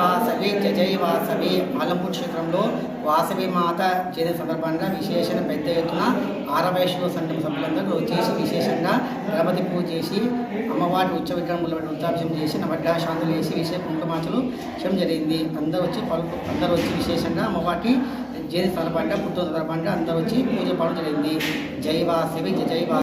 వాసవి జజయ వాసవి ఆలంపూర్ క్షేత్రంలో వాసవి మాత జయంతి సందర్భంగా విశేషంగా పెద్ద ఎత్తున ఆరవేశ్వర సంఘం సభ్యులందరూ చేసి విశేషంగా గణపతి పూజ చేసి అమ్మవారి ఉత్సవ విగ్రహములు ఉత్సాహం చేసి నవడ్డా శాంతులు వేసి విశేష కుంకుమాచలు విషయం జరిగింది. అందరూ వచ్చి అందరూ వచ్చి విశేషంగా అమ్మవారికి జయ సందర్భంగా పుట్టిన సందర్భంగా అందరూ వచ్చి పూజ పాడు జరిగింది. జై వాసవి జై